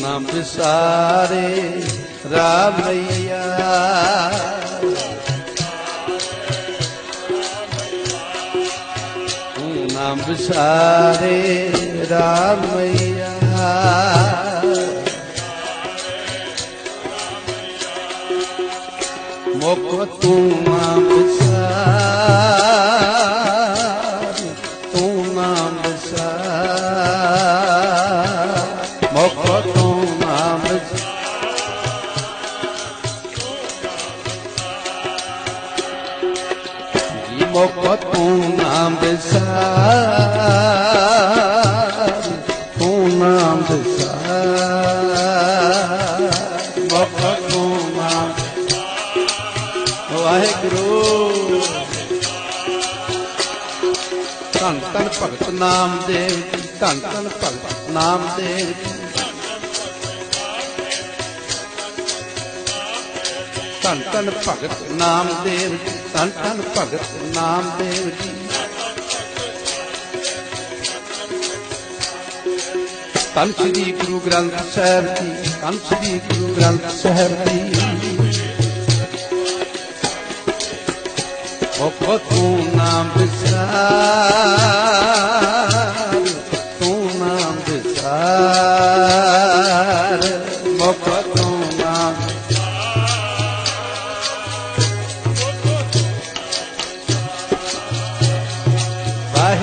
ਨਾਮ ਵਿਸਾਰੇ ਰਾਮਈਆ ਤੂੰ ਨਾਮ ਵਿਸਾਰੇ ਰਾਮਈਆ ਮੁਖ ਤੂੰ ਨਾਮ ਮੁਖ ਤੂੰ ਨਾਮ ਵਿਸਾਰ ਤੂੰ ਨਾਮ ਵਿਸਾਰ ਮੁਖ ਤੂੰ ਨਾਮ ਵਾਹਿਗੁਰੂ ਧੰਨ ਧੰਨ ਭਗਤ ਨਾਮਦੇਵ ਜੀ ਧੰਨ ਧੰਨ ਭਗਤ ਨਾਮਦੇਵ ਜੀ ਧੰਨ ਧੰਨ ਭਗਤ ਨਾਮਦੇਵ ਜੀ। ਧੰਨ ਧੰਨ ਭਗਤ ਨਾਮਦੇਵ ਜੀ। ਧੰਨ ਸ੍ਰੀ ਗੁਰੂ ਗ੍ਰੰਥ ਸਾਹਿਬ ਜੀ ਧੰਨ ਸ੍ਰੀ ਗੁਰੂ ਗ੍ਰੰਥ ਸਾਹਿਬ ਜੀ। ਮੁਖ ਤੂੰ ਨਾਮ ਵਿਸਾਰ।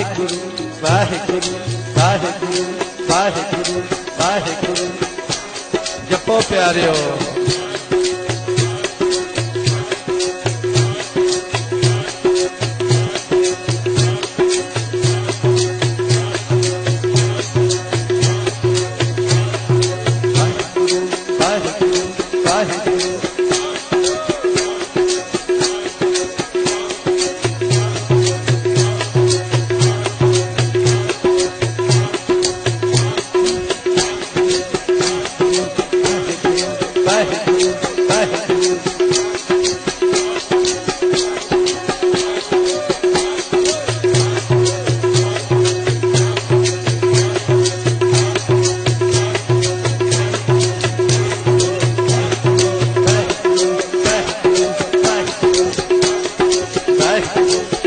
ਵਾਹਿਗੁਰੂ ਵਾਹਿਗੁਰੂ ਵਾਹਿਗੁਰੂ ਵਾਹਿਗੁਰੂ ਵਾਹਿਗੁਰੂ। ਜਪੋ ਪਿਆਰਿਓ। Thank you.